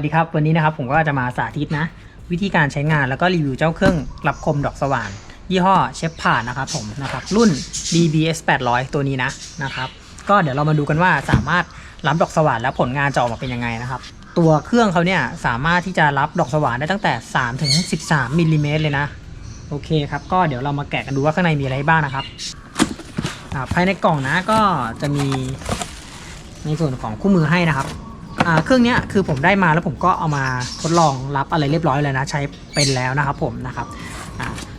สวัสดีครับ วันนี้นะครับผมก็จะมาสาธิตนะ วิธีการใช้งานแล้วก็รีวิวเจ้าเครื่องรับคมดอกสว่าน ยี่ห้อเชฟผ่านนะครับผมนะครับรุ่น DBS 800 ตัวนี้นะนะครับก็เดี๋ยวเรามาดูกันว่าสามารถรับดอกสว่านแล้วผลงานจะออกมาเป็นยังไงนะครับตัวเครื่องเขาเนี่ยสามารถที่จะรับดอกสว่านได้ตั้งแต่ 3 ถึง 13มิลลิเมตรเลยนะโอเคครับก็เดี๋ยวเรามาแกะกันดูว่าข้างในมีอะไรบ้างนะครับภายในกล่องนะก็จะมีในส่วนของคู่มือให้นะครับ เครื่องนี้คือผมได้มาแล้วผมก็เอามาทดลองรับอะไรเรียบร้อยเลยนะ ใช้เป็นแล้วนะครับผมนะครับ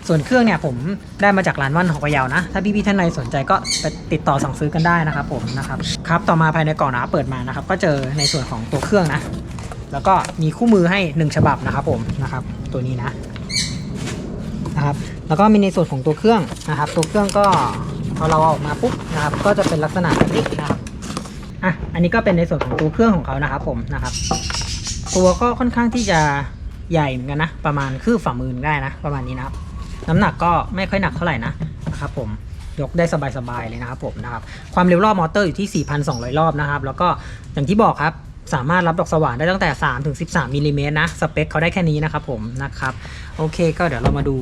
ส่วนเครื่องเนี่ยผมได้มาจากร้านว่านของพะเยานะ ถ้าพี่ๆท่านใดสนใจก็ไปติดต่อสั่งซื้อกันได้นะครับผมนะครับครับต่อมาภายในกล่องนะเปิดมานะครับ ก็เจอในส่วนของตัวเครื่องนะ แล้วก็มีคู่มือให้ 1 ฉบับนะครับผมนะครับตัวนี้นะนะครับแล้วก็มีในส่วนของตัวเครื่องนะครับ ตัวเครื่องก็พอเราเอาออกมาปุ๊บนะครับก็จะเป็นลักษณะแบบนี้นะครับ อะอันนี้ก็เป็นในส่วนของตัวเครื่องของเขานะครับผมนะครับ ตัวก็ค่อนข้างที่จะใหญ่เหมือนกันนะ ประมาณคืบฝ่ามือได้นะ ประมาณนี้นะครับ น้ำหนักก็ไม่ค่อยหนักเท่าไหร่นะนะครับผมยกได้สบายๆเลยนะครับผมนะครับความเร็วรอบมอเตอร์อยู่ที่ 4,200 รอบนะครับ แล้วก็อย่างที่บอกครับสามารถรับดอกสว่านได้ตั้งแต่ 3 ถึง 13มิลลิเมตรนะ สเปคเขาได้แค่นี้นะครับผมนะครับ โอเค ก็เดี๋ยวเรามาดู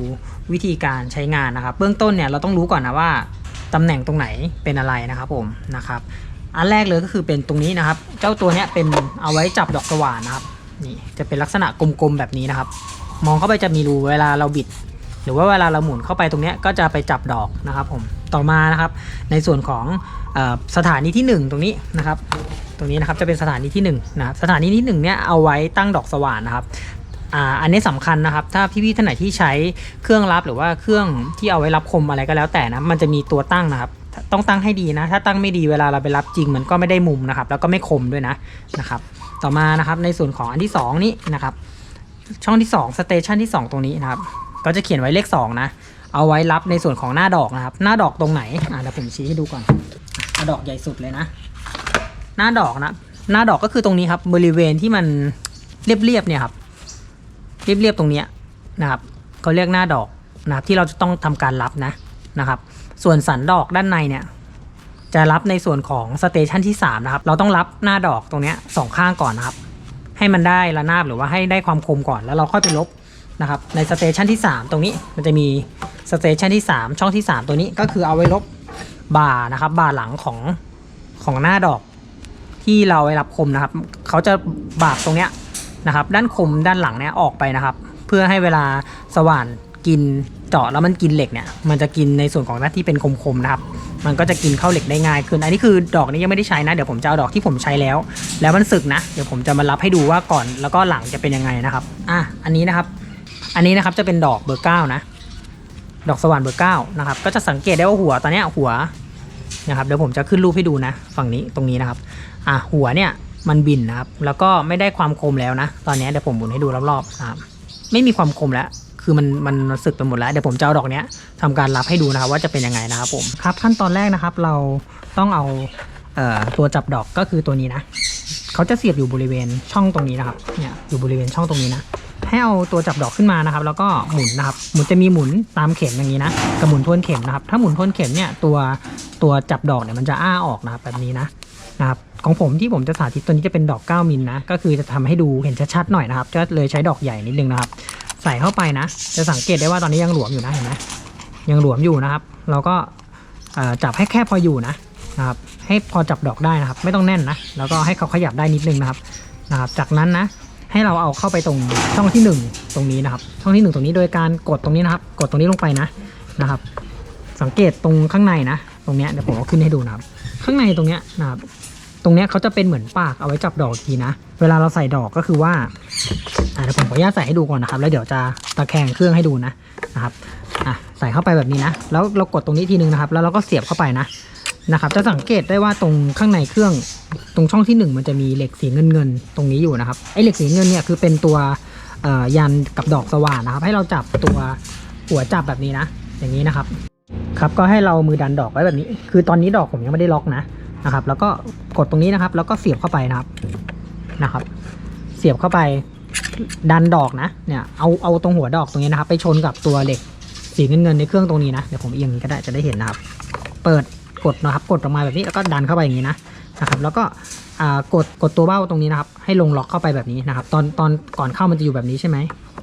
วิธีการใช้งานนะครับ เบื้องต้นเนี่ยเราต้องรู้ก่อนนะว่าตำแหน่งตรงไหนเป็นอะไรนะครับผมนะครับ อันแรกเลยก็คือเป็นตรงนี้นะครับ เจ้าตัวเนี้ยเป็นเอาไว้จับดอกสว่านนะครับ นี่จะเป็นลักษณะกลมๆแบบนี้นะครับ มองเข้าไปจะมีรูเวลาเราบิด หรือว่าเวลาเราหมุนเข้าไปตรงเนี้ยก็จะไปจับดอกนะครับผม ต่อมานะครับ ในส่วนของอสถานีที่ 1 ตรงนี้นะครับ ตรงนี้นะครับจะเป็นสถานีที่1นะครับ สถานีที่1เนี่ยเอาไว้ตั้งดอกสว่านนะครับอ่าอันนี้สำคัญนะครับ ถ้าพี่ๆท่านไหนที่ใช้เครื่องรับหรือว่าเครื่องที่เอาไว้รับคมอะไรก็แล้วแต่นะ มันจะมีตัวตั้งนะครับ ต้องตั้งให้ดีนะ ถ้าตั้งไม่ดีเวลาเราไปรับจริงมันก็ไม่ได้มุมนะครับ แล้วก็ไม่คมด้วยนะนะครับ ต่อมานะครับในส่วนของอันที่ 2 นี้นะครับ ช่องที่2สเตชันที่ 2 ตรงนี้นะครับ ก็จะเขียนไว้เลข2นะเอาไว้รับในส่วนของหน้าดอกนะครับ หน้าดอกตรงไหนอ่าเดี๋ยวผมชี้ให้ดูก่อนอะดอกใหญ่สุดเลยนะ หน้าดอกนะหน้าดอกก็คือตรงนี้ครับบริเวณที่มันเรียบๆเนี่ยครับเรียบๆตรงเนี้ยนะครับเขาเรียกหน้าดอกนะครับที่เราจะต้องทำการรับนะนะครับ ส่วนสันดอกด้านในเนี่ยจะรับในส่วนของสเตชันที่3นะครับ เราต้องรับหน้าดอกตรงนี้สองข้างก่อนนะครับ ให้มันได้ระนาบหรือว่าให้ได้ความคมก่อนแล้วเราค่อยไปลบนะครับ ในสเตชันที่ 3 ตรงนี้มันจะมีสเตชันที่ 3 ช่องที่ 3 ตัวนี้ก็คือเอาไว้ลบบ่านะครับบ่าหลังของของหน้าดอกที่เราไว้รับคมนะครับ เขาจะบากตรงเนี้ยนะครับ ด้านคมด้านหลังเนี้ยออกไปนะครับ เพื่อให้เวลาสว่านกิน เจาะแล้วมันกินเหล็กเนี่ยมันจะกินในส่วนของหน้าที่เป็นคมๆนะครับ มันก็จะกินเข้าเหล็กได้ง่ายขึ้นอันนี้คือดอกนี้ยังไม่ได้ใช้นะเดี๋ยวผมจะเอาดอกที่ผมใช้แล้ว แล้วมันสึกนะเดี๋ยวผมจะมารับให้ดูว่าก่อนแล้วก็หลังจะเป็นยังไงนะครับอะอันนี้นะครับ อันนี้นะครับจะเป็นดอกเบอร์เก้านะดอกสว่านเบอร์เก้านะครับก็จะสังเกตได้ว่าหัวตอนนี้หัวนะครับเดี๋ยวผมจะขึ้นรูปให้ดูนะฝั่งนี้ตรงนี้นะครับอะหัวเนี่ยมันบินนะครับ แล้วก็ไม่ได้ความคมแล้วนะ ตอนนี้เดี๋ยวผมหมุนให้ดูรอบๆนะครับไม่มีความคมแล้ว คือมันมันสึกไปหมดแล้วเดี๋ยวผมจะเอาดอกเนี้ยทำการรับให้ดูนะครับว่าจะเป็นยังไงนะครับผมครับขั้นตอนแรกนะครับเราต้องเอาเอ่อตัวจับดอกก็คือตัวนี้นะเขาจะเสียบอยู่บริเวณช่องตรงนี้นะครับเนี่ยอยู่บริเวณช่องตรงนี้นะให้เอาตัวจับดอกขึ้นมานะครับ แล้วก็หมุนนะครับหมุนจะมีหมุนตามเข็มอย่างนี้นะกับหมุนทวนเข็มนะครับ ถ้าหมุนทวนเข็มเนี่ยตัวตัวจับดอกเนี่ยมันจะอ้าออกนะครับแบบนี้นะนะครับของผมที่ผมจะสาธิตตัวนี้จะเป็นดอก 9 มิลนะก็คือจะทำให้ดูเห็นชัดๆหน่อยนะครับก็เลยใช้ดอกใหญ่นิดนึงนะครับ ใส่เข้าไปนะ จะสังเกตได้ว่าตอนนี้ยังหลวมอยู่นะเห็นไหมยังหลวมอยู่นะครับ เราก็จับให้แค่พออยู่นะนะครับ ให้พอจับดอกได้นะครับ ไม่ต้องแน่นนะ แล้วก็ให้เขาขยับได้นิดนึงนะครับนะครับ จากนั้นนะให้เราเอาเข้าไปตรงช่องที่ 1 ตรงนี้นะครับ ช่องที่ 1 ตรงนี้โดยการกดตรงนี้นะครับ กดตรงนี้ลงไปนะนะครับ สังเกตตรงข้างในนะ ตรงเนี้ยเดี๋ยวผมเอาขึ้นให้ดูนะครับ ข้างในตรงเนี้ยนะครับ ตรงเนี้ยเขาจะเป็นเหมือนปากเอาไว้จับดอกทีนะ เวลาเราใส่ดอกก็คือว่าอ่าเดี๋ยวผมขออนุญาตใส่ให้ดูก่อนนะครับ แล้วเดี๋ยวจะตะแคงเครื่องให้ดูนะนะครับอะใส่เข้าไปแบบนี้นะ แล้วเรากดตรงนี้ทีนึงนะครับ แล้วเราก็เสียบเข้าไปนะนะครับจะสังเกตได้ว่าตรงข้างในเครื่องตรงช่องที่หนึ่งมันจะมีเหล็กสีเงินเงินๆตรงนี้อยู่นะครับไอ้เหล็กสีเงินเนี่ยคือเป็นตัวยันกับดอกสว่านนะครับ ให้เราจับตัวหัวจับแบบนี้นะ อย่างนี้นะครับ ครับก็ให้เรามือดันดอกไว้แบบนี้ คือตอนนี้ดอกผมยังไม่ได้ล็อกนะ นะครับ แล้วก็กดตรงนี้นะครับ แล้วก็เสียบเข้าไปนะครับนะครับ เสียบเข้าไปดันดอกนะเนี่ยเอาเอาตรงหัวดอกตรงนี้นะครับ ไปชนกับตัวเหล็กสีเงินเงินๆในเครื่องตรงนี้นะเดี๋ยวผมเอียงนี้ก็ได้จะได้เห็นนะครับ เปิดกดนะครับ กดออกมาแบบนี้แล้วก็ดันเข้าไปอย่างนี้นะนะครับ แล้วก็อ่ากดกดตัวเบ้าตรงนี้นะครับ ให้ลงล็อกเข้าไปแบบนี้นะครับ ตอนตอนก่อนเข้ามันจะอยู่แบบนี้ใช่ไหม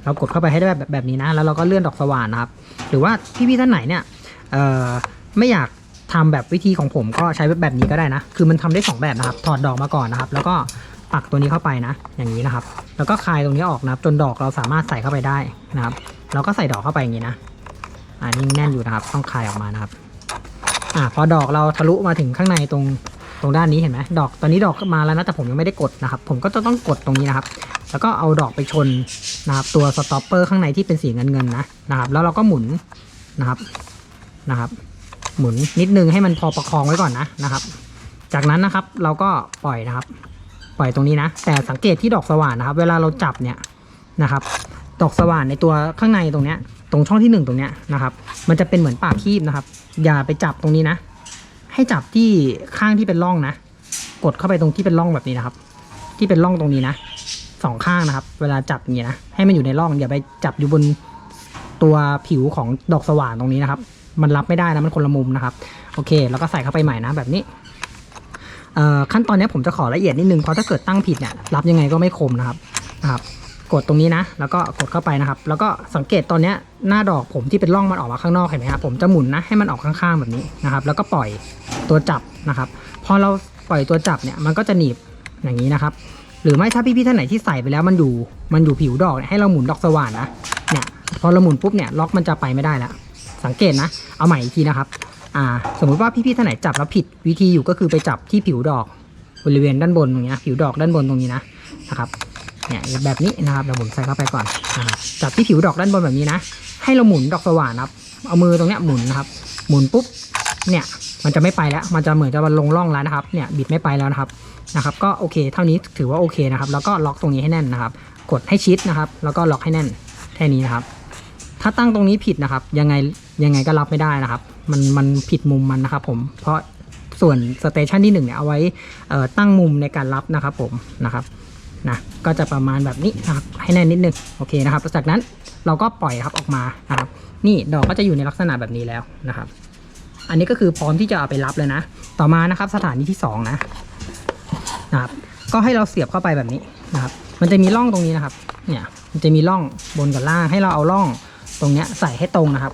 เรากดเข้าไปให้ได้แบบแบบนี้นะ แล้วเราก็เลื่อนดอกสว่านนะครับ หรือว่าพี่ๆท่านไหนเนี่ยเอ่อไม่อยาก ทำแบบวิธีของผมก็ใช้แบบนี้ก็ได้นะ คือมันทำได้สองแบบนะครับ ถอดดอกมาก่อนนะครับ แล้วก็ปักตัวนี้เข้าไปนะ อย่างนี้นะครับ แล้วก็คลายตรงนี้ออกนะครับ จนดอกเราสามารถใส่เข้าไปได้นะครับเราก็ใส่ดอกเข้าไปอย่างนี้นะ อ่านี่แน่นอยู่นะครับ ต้องคลายออกมานะครับ อ่าพอดอกเราทะลุมาถึงข้างในตรงตรงด้านนี้เห็นไหมดอกตอนนี้ดอกมาแล้วนะแต่ผมยังไม่ได้กดนะครับ ผมก็จะต้องกดตรงนี้นะครับ แล้วก็เอาดอกไปชนนะครับ ตัวสต็อปเปอร์ข้างในที่เป็นสีเงินเงินๆนะนะครับ แล้วเราก็หมุนนะครับนะครับ หมุนนิดนึงให้มันพอประคองไว้ก่อนนะนะครับ จากนั้นนะครับเราก็ปล่อยนะครับ ปล่อยตรงนี้นะ แต่สังเกตที่ดอกสว่านนะครับ เวลาเราจับเนี่ยนะครับ ดอกสว่านในตัวข้างในตรงเนี้ย ตรงช่องที่หนึ่งตรงเนี้ยนะครับ มันจะเป็นเหมือนปากคีบนะครับ อย่าไปจับตรงนี้นะ ให้จับที่ข้างที่เป็นร่องนะ กดเข้าไปตรงที่เป็นร่องแบบนี้นะครับ ที่เป็นร่องตรงนี้นะสองข้างนะครับ เวลาจับอย่างนี้นะให้มันอยู่ในร่องอย่าไปจับอยู่บนตัวผิวของดอกสว่านตรงนี้นะครับ มันรับไม่ได้นะมันคนละมุมนะครับโอเค แล้วก็ใส่เข้าไปใหม่นะแบบนี้ขั้นตอนนี้ผมจะขอละเอียดนิดนึงเพราะถ้าเกิดตั้งผิดเนี่ยรับยังไงก็ไม่คมนะครับนะครับ กดตรงนี้นะ แล้วก็กดเข้าไปนะครับ แล้วก็สังเกตตอนนี้หน้าดอกผมที่เป็นร่องมันออกมาข้างนอกเห็นไหมครับผมจะหมุนนะให้มันออกข้างๆแบบนี้นะครับ แล้วก็ปล่อยตัวจับนะครับพอเราปล่อยตัวจับเนี่ยมันก็จะหนีบอย่างนี้นะครับ หรือไม่ถ้าพี่ๆท่านไหนที่ใส่ไปแล้วมันอยู่มันอยู่ผิวดอกเนี่ยให้เราหมุนดอกสว่านนะเนี่ยพอเราหมุนปุ๊บเนี่ยล็อกมันจะไปไม่ได้แล้ว สังเกตนะ เอาใหม่อีกทีนะครับอ่าสมมุติว่าพี่ๆท่านไหนจับแล้วผิดวิธีอยู่ก็คือไปจับที่ผิวดอกบริเวณด้านบนตรงนี้นะผิวดอกด้านบนตรงนี้นะนะครับเนี่ยแบบนี้นะครับเดี๋ยวผมใส่เข้าไปก่อนนะครับจับที่ผิวดอกด้านบนแบบนี้นะ ให้เราหมุนดอกสว่านครับ เอามือตรงเนี้ยหมุนนะครับ หมุนปุ๊บเนี่ยมันจะไม่ไปแล้ว มันจะเหมือนจะมาลงร่องแล้วนะครับเนี่ยบิดไม่ไปแล้วนะครับนะครับ ก็โอเค เท่านี้ถือว่าโอเคนะครับ แล้วก็ล็อกตรงนี้ให้แน่นนะครับ กดให้ชิดนะครับ แล้วก็ล็อกให้แน่นแค่นี้นะครับ ถ้าตั้งตรงนี้ผิดนะครับ ยังไง ยังไงก็รับไม่ได้นะครับ มันมันผิดมุมมันนะครับผมเพราะส่วนสเตชันที่หนึ่งเนี่ยเอาไว้ตั้งมุมในการรับนะครับผมนะครับนะก็จะประมาณแบบนี้นะครับให้แน่นนิดนึงโอเคนะครับจากนั้นเราก็ปล่อยครับออกมานะครับนี่ดอกก็จะอยู่ในลักษณะแบบนี้แล้วนะครับ อันนี้ก็คือพร้อมที่จะเอาไปรับเลยนะ ต่อมานะครับสถานีที่สองนะนะครับก็ให้เราเสียบเข้าไปแบบนี้นะครับ มันจะมีร่องตรงนี้นะครับ เนี่ยมันจะมีร่องบนกับล่างให้เราเอาร่องตรงเนี้ยใส่ให้ตรงนะครับ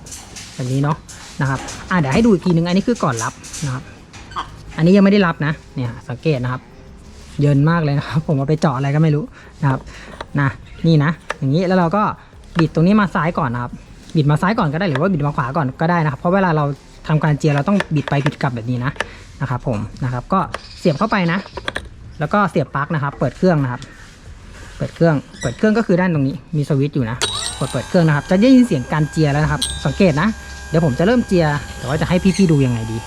แบบนี้เนาะนะครับอะเดี๋ยวให้ดูอีกทีนึงอันนี้คือก่อนรับนะครับ อันนี้ยังไม่ได้รับนะเนี่ยสังเกตนะครับ เยินมากเลยนะครับ ผมเอาไปเจาะอะไรก็ไม่รู้นะครับนะนี่นะ อย่างนี้แล้วเราก็บิดตรงนี้มาซ้ายก่อนนะครับ บิดมาซ้ายก่อนก็ได้หรือว่าบิดมาขวาก่อนก็ได้นะครับ เพราะเวลาเราทำการเจียเราต้องบิดไปบิดกลับแบบนี้นะนะครับ ผมนะครับ ก็เสียบเข้าไปนะ แล้วก็เสียบปลั๊กนะครับ เปิดเครื่องนะครับ เปิดเครื่อง เปิดเครื่องก็คือด้านตรงนี้มีสวิตช์อยู่นะ กดเปิดเครื่องนะครับ จะได้ยินเสียงการเจียแล้วนะครับ สังเกตนะ เดี๋ยวผมจะเริ่มเจีย แต่ว่าจะให้พี่ๆดูยังไงดี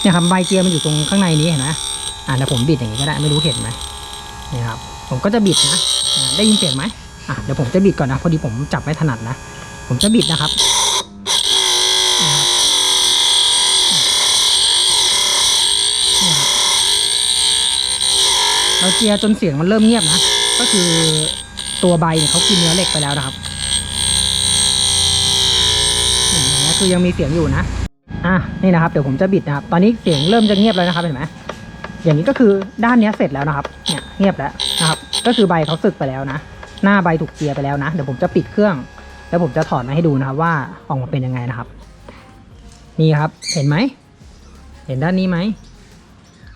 เนี่ยครับใบเจียมันอยู่ตรงข้างในนี้เห็นไหมอ่าเดี๋ยวผมบิดอย่างนี้ก็ได้ไม่รู้เห็นไหมนี่ครับ ผมก็จะบิดนะได้ยินเสียงไหมอะเดี๋ยวผมจะบิดก่อนนะพอดีผมจับไม่ถนัดนะ ผมจะบิดนะครับเราเจียจนเสียงมันเริ่มเงียบนะ ก็คือตัวใบเนี่ยเขากินเนื้อเหล็กไปแล้วนะครับนี่อย่างเงี้ย คือยังมีเสียงอยู่นะ อะนี่นะครับเดี๋ยวผมจะบิดนะครับ ตอนนี้เสียงเริ่มจะเงียบแล้วนะครับเห็นไหมอย่างนี้ก็คือด้านนี้เสร็จแล้วนะครับ เนี่ยเงียบแล้วนะครับ ก็คือใบเขาสึกไปแล้วนะ หน้าใบถูกเจียไปแล้วนะ เดี๋ยวผมจะปิดเครื่อง แล้วผมจะถอดมาให้ดูนะครับว่าออกมาเป็นยังไงนะครับ นี่ครับ เห็นไหม เห็นด้านนี้ไหม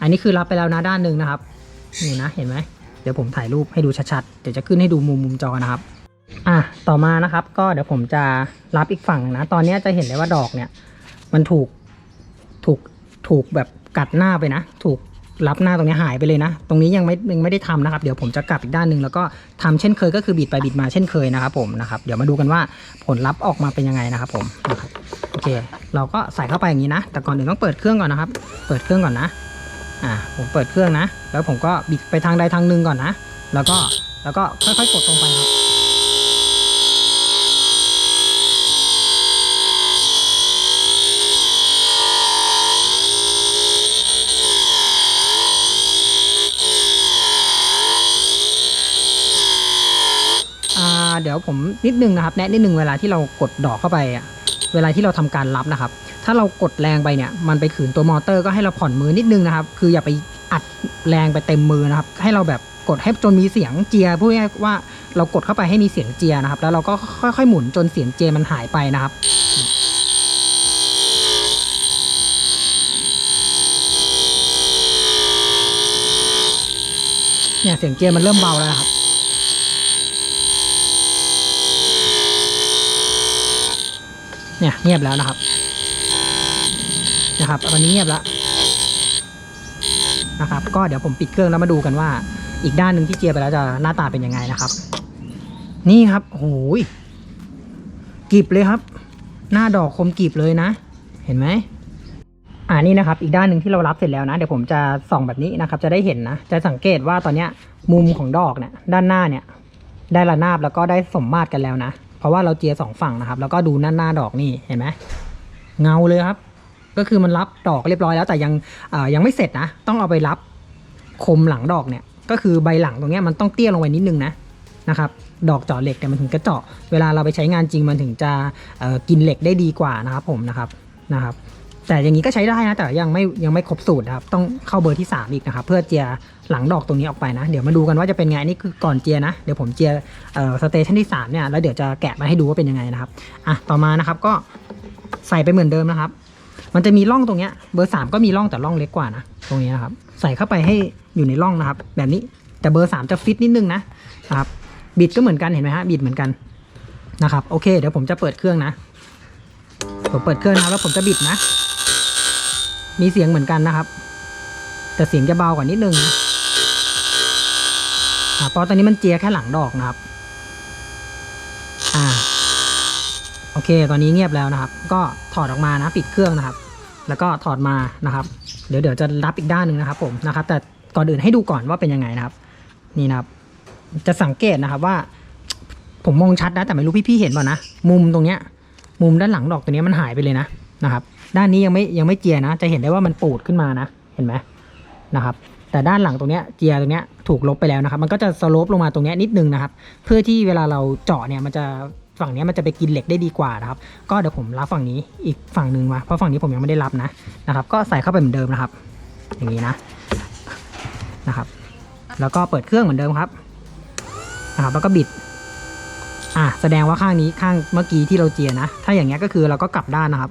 อันนี้คือรับไปแล้วนะด้านหนึ่งนะครับ นี่นะ เห็นไหม เดี๋ยวผมถ่ายรูปให้ดูชัดๆ เดี๋ยวจะขึ้นให้ดูมุมมุมจอนะครับ อะต่อมานะครับก็เดี๋ยวผมจะรับอีกฝั่งนะ ตอนนี้จะเห็นเลยว่าดอกเนี่ย มันถูกถูกถูกแบบกัดหน้าไปนะ ถูกรับหน้าตรงนี้หายไปเลยนะ ตรงนี้ยังไม่ยังไม่ได้ทำนะครับ เดี๋ยวผมจะกลับอีกด้านหนึ่งแล้วก็ทำเช่นเคยก็คือบิดไปบิดมาเช่นเคยนะครับผมนะครับ เดี๋ยวมาดูกันว่าผลลัพธ์ออกมาเป็นยังไงนะครับผมนะครับโอเค เราก็ใส่เข้าไปอย่างนี้นะ แต่ก่อนอื่นต้องเปิดเครื่องก่อนนะครับ เปิดเครื่องก่อนนะ อ่า ผมเปิดเครื่องนะ แล้วผมก็บิดไปทางใดทางหนึ่งก่อนนะ แล้วก็แล้วก็ค่อยๆกดตรงไปครับ อ่า เดี๋ยวผมนิดนึงนะครับ แนะนิดนึงเวลาที่เรากดดอกเข้าไปอะเวลาที่เราทำการรับนะครับ ถ้าเรากดแรงไปเนี่ย มันไปขืนตัวมอเตอร์ก็ให้เราผ่อนมือนิดนึงนะครับ คืออย่าไปอัดแรงไปเต็มมือนะครับ ให้เราแบบกดให้จนมีเสียงเจียพูดง่ายว่าเรากดเข้าไปให้มีเสียงเจียนะครับ แล้วเราก็ค่อยๆหมุนจนเสียงเจียมันหายไปนะครับเนี่ยเสียงเจียมันเริ่มเบาแล้วนะครับ เนี่ยเงียบแล้วนะครับ นะครับตอนนี้เงียบแล้วนะครับ ก็เดี๋ยวผมปิดเครื่องแล้วมาดูกันว่า อีกด้านหนึ่งที่เจียไปแล้วจะหน้าตาเป็นยังไงนะครับ นี่ครับโอ้โหยกรีบเลยครับ หน้าดอกคมกรีบเลยนะ เห็นไหมอ่านี่นะครับ อีกด้านหนึ่งที่เรารับเสร็จแล้วนะ เดี๋ยวผมจะส่องแบบนี้นะครับ จะได้เห็นนะ จะสังเกตว่าตอนเนี้ยมุมของดอกเนี่ยด้านหน้าเนี่ย ได้ระนาบแล้วก็ได้สมมาตรกันแล้วนะ เพราะว่าเราเจียสองฝั่งนะครับ แล้วก็ดูหน้าหน้าดอกนี่เห็นไหมเงาเลยครับ ก็คือมันรับดอกเรียบร้อยแล้วแต่ยังยังไม่เสร็จนะ ต้องเอาไปรับคมหลังดอกเนี่ย ก็คือใบหลังตรงเนี้ยมันต้องเตี้ยลงไปนิดนึงนะนะครับดอกเจาะเหล็กเนี่ยมันถึงจะเจาะ เวลาเราไปใช้งานจริงมันถึงจะกินเหล็กได้ดีกว่านะครับผมนะครับนะครับ แต่อย่างนี้ก็ใช้ได้นะ แต่ยังไม่ยังไม่ครบสูตรนะครับ ต้องเข้าเบอร์ที่ 3 อีกนะครับ เพื่อเจียหลังดอกตรงนี้ออกไปนะ เดี๋ยวมาดูกันว่าจะเป็นไงนี่คือก่อนเจียนะ เดี๋ยวผมเจียเอ่อสเตชันที่ 3 เนี่ย แล้วเดี๋ยวจะแกะมาให้ดูว่าเป็นยังไงนะครับ อะ ต่อมานะครับก็ใส่ไปเหมือนเดิมนะครับ มันจะมีร่องตรงเนี้ย เบอร์ 3 ก็มีร่องแต่ร่องเล็กกว่านะ ตรงนี้นะครับ ใส่เข้าไปให้อยู่ในร่องนะครับ แบบนี้ แต่เบอร์ 3 จะฟิตนิดนึงนะ นะครับ บิดก็เหมือนกัน เห็นไหมฮะ บิดเหมือนกันนะครับ โอเค เดี๋ยวผมจะเปิดเครื่องนะ ผมเปิดเครื่องนะแล้วผมจะบิดนะ มีเสียงเหมือนกันนะครับ แต่เสียงจะเบากว่านิดนึงนะอ่าเพราะตอนนี้มันเจียแค่หลังดอกนะครับ อ่า โอเค ตอนนี้เงียบแล้วนะครับ ก็ถอดออกมานะ ปิดเครื่องนะครับ แล้วก็ถอดมานะครับ เดี๋ยวเดี๋ยวจะรับอีกด้านหนึ่งนะครับ ผมนะครับ แต่ก่อนอื่นให้ดูก่อนว่าเป็นยังไงนะครับ นี่นะครับ จะสังเกตนะครับว่า ผมมองชัดนะแต่ไม่รู้พี่ๆเห็นเปล่านะมุมตรงเนี้ย มุมด้านหลังดอกตัวนี้มันหายไปเลยนะนะครับ ด้านนี้ยังไม่ยังไม่เจียนะ จะเห็นได้ว่ามันปูดขึ้นมานะ เห็นไหมนะครับ แต่ด้านหลังตรงเนี้ยเจียตรงเนี้ยถูกลบไปแล้วนะครับ มันก็จะสโลปลงมาตรงเนี้ยนิดนึงนะครับ เพื่อที่เวลาเราเจาะเนี่ยมันจะฝั่งเนี้ยมันจะไปกินเหล็กได้ดีกว่านะครับ ก็เดี๋ยวผมรับฝั่งนี้อีกฝั่งหนึ่งมา เพราะฝั่งนี้ผมยังไม่ได้รับนะนะครับ ก็ใส่เข้าไปเหมือนเดิมนะครับ อย่างนี้นะนะครับ แล้วก็เปิดเครื่องเหมือนเดิมครับนะครับแล้วก็บิด อะแสดงว่าข้างนี้ข้างเมื่อกี้ที่เราเจียนะ ถ้าอย่างเงี้ยก็คือเราก็กลับด้านนะครับ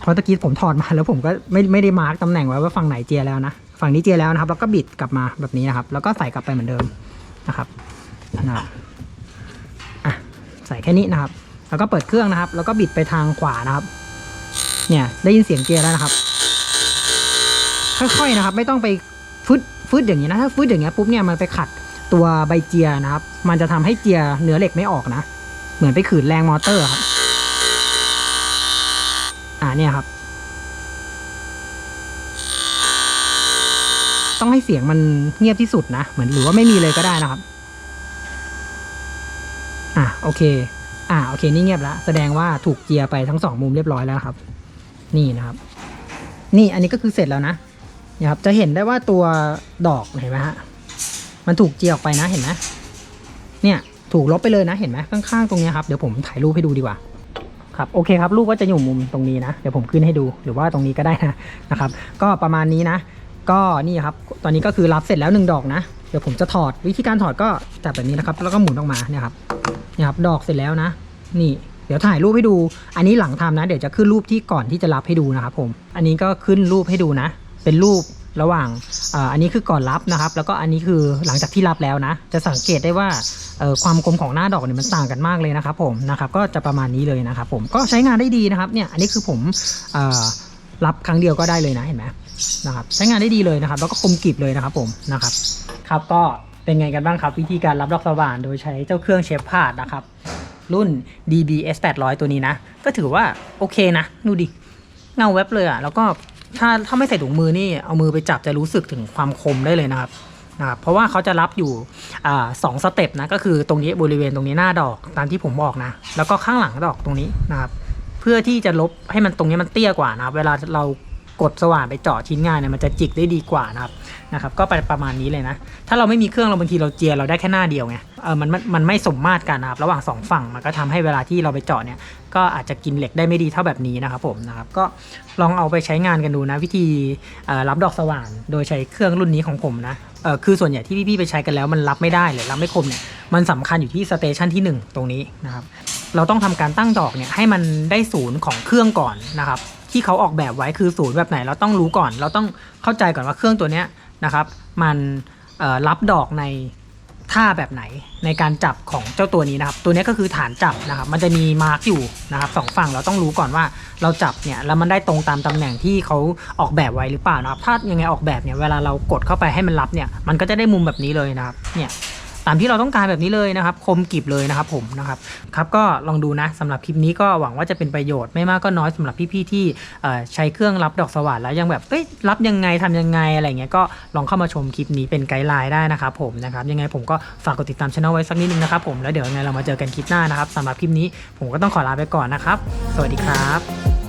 เพราะตะกี้ผมถอดมาแล้วผมก็ไม่ไม่ได้มาร์กตำแหน่งไว้ว่าฝั่งไหนเจียแล้วนะ ฝั่งนี้เจียแล้วนะครับ แล้วก็บิดกลับมาแบบนี้นะครับ แล้วก็ใส่กลับไปเหมือนเดิมนะครับนะอะใส่แค่นี้นะครับ แล้วก็เปิดเครื่องนะครับ แล้วก็บิดไปทางขวานะครับ เนี่ยได้ยินเสียงเจียแล้วนะครับ ค่อยๆนะครับ ไม่ต้องไปฟึดฟึดอย่างนี้นะถ้าฟึดอย่างเงี้ยปุ๊บเนี่ยมันไปขัดตัวใบเจียนะครับ มันจะทำให้เจียเนื้อเหล็กไม่ออกนะ เหมือนไปขืนแรงมอเตอร์ครับ อ่าเนี่ยครับ ต้องให้เสียงมันเงียบที่สุดนะ เหมือนหรือว่าไม่มีเลยก็ได้นะครับ อะโอเค อ่าโอเค นี่เงียบแล้วแสดงว่าถูกเจียไปทั้งสองมุมเรียบร้อยแล้วครับ นี่นะครับ นี่อันนี้ก็คือเสร็จแล้วนะนี่ยครับ จะเห็นได้ว่าตัวดอกเห็นไหมฮะมันถูกเจียออกไปนะเห็นไหมเนี่ย ถูกลบไปเลยนะเห็นไหมข้างๆตรงเนี้ยครับเดี๋ยวผมถ่ายรูปให้ดูดีกว่า ครับโอเคครับรูปก็จะอยู่มุมตรงนี้นะเดี๋ยวผมขึ้นให้ดูหรือว่าตรงนี้ก็ได้นะนะครับ ก็ประมาณนี้นะ ก็นี่ครับตอนนี้ก็คือรับเสร็จแล้วหนึ่งดอกนะเดี๋ยวผมจะถอดวิธีการถอดก็จับแบบนี้นะครับ แล้วก็หมุนออกมาเนี่ยครับเนี่ยครับดอกเสร็จแล้วนะ นี่เดี๋ยวถ่ายรูปให้ดู อันนี้หลังทำนะ เดี๋ยวจะขึ้นรูปที่ก่อนที่จะรับให้ดูนะครับผม อันนี้ก็ขึ้นรูปให้ดูนะ เป็นรูป ระหว่างอ,อันนี้คือก่อนรับนะครับ แล้วก็อันนี้คือหลังจากที่รับแล้วนะ จะสังเกตได้ว่าความคมของหน้าดอกเนี่ยมันต่างกันมากเลยนะครับผมนะครับก็จะประมาณนี้เลยนะครับผมก็ใช้งานได้ดีนะครับเนี่ยอันนี้คือผมอรับครั้งเดียวก็ได้เลยนะเห็นไหมนะครับใช้งานได้ดีเลยนะครับ แล้วก็คมกริบเลยนะครับผมนะครับครับก็เป็นไงกันบ้างครับ วิธีการรับดอกสว่านโดยใช้เจ้าเครื่องเชฟพาดนะครับ รุ่น DBS 800 ตัวนี้นะ ก็ถือว่าโอเคนะ ดูดิ เงาเว็บเลยอะ่ะ แล้วก็ ถ้าถ้าไม่ใส่ถุงมือนี่เอามือไปจับจะรู้สึกถึงความคมได้เลยนะครับนะครับเพราะว่าเขาจะรับอยู่สองสเต็ปนะก็คือตรงนี้บริเวณตรงนี้หน้าดอกตามที่ผมบอกนะ แล้วก็ข้างหลังดอกตรงนี้นะครับ เพื่อที่จะลบให้มันตรงนี้มันเตี้ยกว่านะครับ เวลาเรากดสว่านไปเจาะชิ้นงานเนี่ยมันจะจิกได้ดีกว่านะครับนะครับ ก็ไปประมาณนี้เลยนะ ถ้าเราไม่มีเครื่องเราบางทีเราเจียเราได้แค่หน้าเดียวไงเออมันมันมันไม่สมมาตรกันนะครับ ระหว่างสองฝั่งมันก็ทำให้เวลาที่เราไปเจาะเนี่ย ก็อาจจะกินเหล็กได้ไม่ดีเท่าแบบนี้นะครับผมนะครับก็ลองเอาไปใช้งานกันดูนะ วิธีรับดอกสว่านโดยใช้เครื่องรุ่นนี้ของผมนะคือส่วนใหญ่ที่พี่ๆไปใช้กันแล้วมันรับไม่ได้หรือรับไม่คมเนี่ยมันสำคัญอยู่ที่สเตชันที่หนึ่งตรงนี้นะครับเราต้องทำการตั้งดอกเนี่ยให้มันได้ศูนย์ของเครื่องก่อนนะครับที่เขาออกแบบไว้คือศูนย์แบบไหนเราต้องรู้ก่อน เราต้องเข้าใจก่อนว่าเครื่องตัวเนี้ยนะครับมันรับดอกใน ท่าแบบไหนในการจับของเจ้าตัวนี้นะครับ ตัวนี้ก็คือฐานจับนะครับ มันจะมีมาร์กอยู่นะครับสองฝั่งเราต้องรู้ก่อนว่าเราจับเนี่ยแล้วมันได้ตรงตามตำแหน่งที่เขาออกแบบไว้หรือเปล่านะครับ ถ้ายังไงออกแบบเนี่ยเวลาเรากดเข้าไปให้มันรับเนี่ยมันก็จะได้มุมแบบนี้เลยนะครับเนี่ย ตามที่เราต้องการแบบนี้เลยนะครับ คมกริบเลยนะครับผมนะครับครับก็ลองดูนะสำหรับคลิปนี้ก็หวังว่าจะเป็นประโยชน์ไม่มากก็น้อยสำหรับพี่ๆที่ใช้เครื่องรับดอกสว่านแล้วยังแบบเอ้ยรับยังไงทำยังไงอะไรเงี้ยก็ลองเข้ามาชมคลิปนี้เป็นไกด์ไลน์ได้นะครับผมนะครับยังไงผมก็ฝากกดติดตามช่องไว้สักนิดนึงนะครับผมแล้วเดี๋ยวยังไงเรามาเจอกันคลิปหน้านะครับสำหรับคลิปนี้ผมก็ต้องขอลาไปก่อนนะครับ สวัสดีครับ